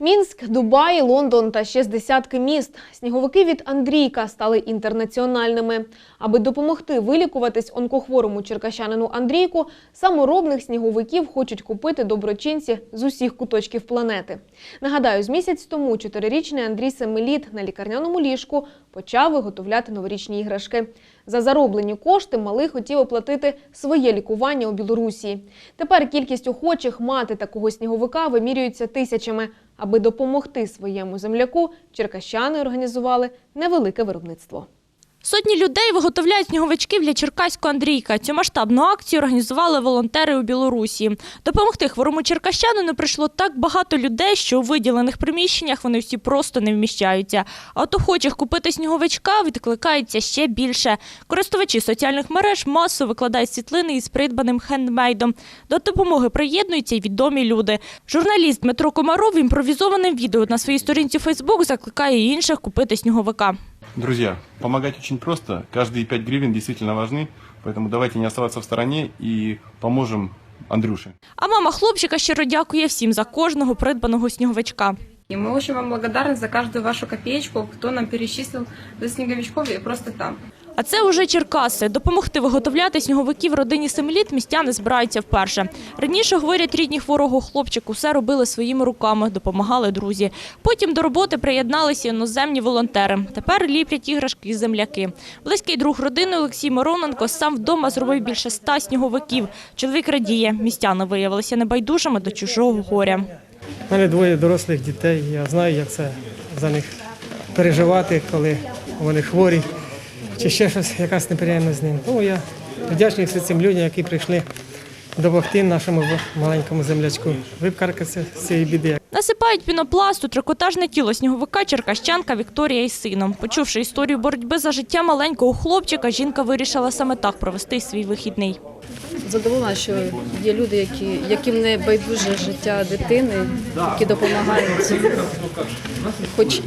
Мінськ, Дубай, Лондон та ще з десятки міст. Сніговики від Андрійка стали інтернаціональними. Аби допомогти вилікуватись онкохворому черкащанину Андрійку, саморобних сніговиків хочуть купити доброчинці з усіх куточків планети. Нагадаю, з місяць тому чотирирічний Андрій Семеліт на лікарняному ліжку почав виготовляти новорічні іграшки. За зароблені кошти малий хотів оплатити своє лікування у Білорусі. Тепер кількість охочих мати такого сніговика вимірюється тисячами. Аби допомогти своєму земляку, черкащани організували невелике виробництво. Сотні людей виготовляють сніговичків для черкаського Андрійка. Цю масштабну акцію організували волонтери у Білорусі. Допомогти хворому черкащанину прийшло так багато людей, що у виділених приміщеннях вони всі просто не вміщаються. А от охочих купити сніговичка відкликається ще більше. Користувачі соціальних мереж масово викладають світлини із придбаним хендмейдом. До допомоги приєднуються й відомі люди. Журналіст Дмитро Комаров імпровізованим відео на своїй сторінці Фейсбук закликає інших купити сніговика. Друзья, помогать очень просто. Каждые 5 гривен действительно важны. Поэтому давайте не оставаться в стороне и поможем Андрюше. А мама хлопчика щиро дякує всім за кожного придбаного сніговичка. И мы очень вам благодарны за каждую вашу копеечку, кто нам перечислил за снеговичков и просто там. А це уже Черкаси. Допомогти виготовляти сніговиків родині семиліт містяни збираються вперше. Раніше, говорять рідні хворого хлопчику, все робили своїми руками, допомагали друзі. Потім до роботи приєдналися іноземні волонтери. Тепер ліплять іграшки і земляки. Близький друг родини Олексій Мироненко сам вдома зробив більше ста сніговиків. Чоловік радіє, містяни виявилися небайдужими до чужого горя. У мене двоє дорослих дітей. Я знаю, як це за них переживати, коли вони хворі, чи ще щось, якась неприємність з ним. Тому я вдячний всім цим людям, які прийшли допомогти нашому маленькому землячку випкаркатися з цієї біди. Насипають пінопласту трикотажне тіло сніговика черкащанка Вікторія із сином. Почувши історію боротьби за життя маленького хлопчика, жінка вирішила саме так провести свій вихідний. Задоволена, що є люди, які, яким не байдуже життя дитини, які допомагають хоч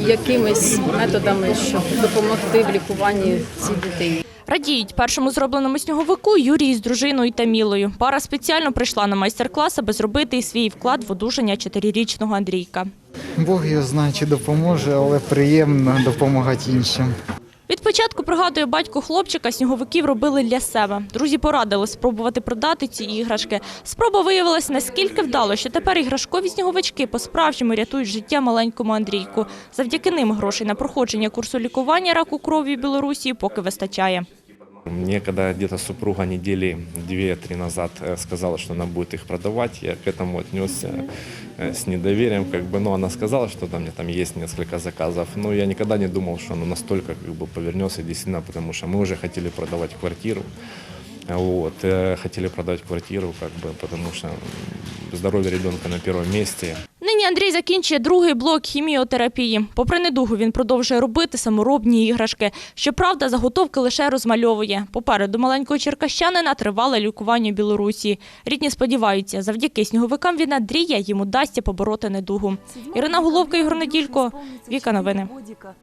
якимись методами, щоб допомогти в лікуванні цій дитині. Радіють першому зробленому сніговику Юрій з дружиною Тамілою. Пара спеціально прийшла на майстер-клас, аби зробити свій вклад в одужання чотирирічного Андрійка. Бог його знає, чи допоможе, але приємно допомагати іншим. Від початку, пригадує батько хлопчика, сніговиків робили для себе. Друзі порадили спробувати продати ці іграшки. Спроба виявилася наскільки вдало, що тепер іграшкові сніговички по-справжньому рятують життя маленькому Андрійку. Завдяки ним грошей на проходження курсу лікування раку крові в Білорусі поки вистачає. Мне когда где-то супруга недели две-три назад э, сказала, что она будет их продавать, я к этому отнесся э, с недоверием, как бы, но она сказала, что там, у меня там есть несколько заказов, но я никогда не думал, что оно настолько как бы повернется действительно, потому что мы уже хотели продавать квартиру, вот, э, хотели продавать квартиру, как бы, потому что м, здоровье ребенка на первом месте, Нині Андрій закінчує другий блок хіміотерапії. Попри недугу, він продовжує робити саморобні іграшки. Щоправда, заготовки лише розмальовує. Попереду маленького черкащанина тривале лікування в Білорусі. Рідні сподіваються, завдяки сніговикам від Андрія Йому дасть побороти недугу. Ірина Головка, Ігор Неділько, Віка Новини.